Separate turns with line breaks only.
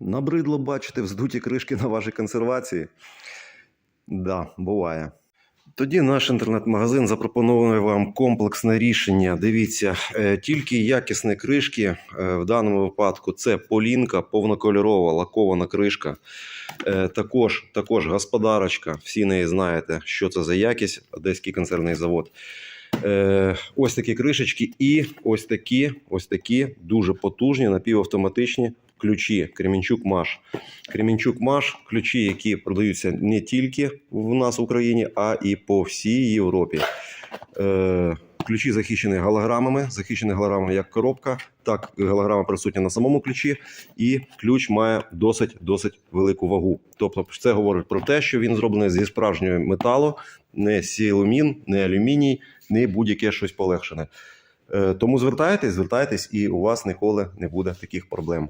Набридло бачити вздуті кришки на вашій консервації? Да, буває. Тоді наш інтернет-магазин запропонує вам комплексне рішення. Дивіться, е, тільки якісні кришки. е, В даному випадку це полінка, повнокольорова лакована кришка. Е, Також, також господарочка. Всі неї знаєте, що це за якість, Одеський концерний завод. Ось такі кришечки, і ось такі, ось такі дуже потужні напівавтоматичні ключі Кремінчук Маш. Кремінчук Маш ключі, які продаються не тільки в нас в Україні, а і по всій Європі. Е, Ключі захищені голограмами, захищені голограмами як коробка, так голограма присутня на самому ключі, і ключ має досить досить велику вагу. Тобто, це говорить про те, що він зроблений зі справжнього металу, не сілумін, не алюміній, не будь-яке щось полегшене. Е, Тому звертайтесь, звертайтесь, і у вас ніколи не буде таких проблем.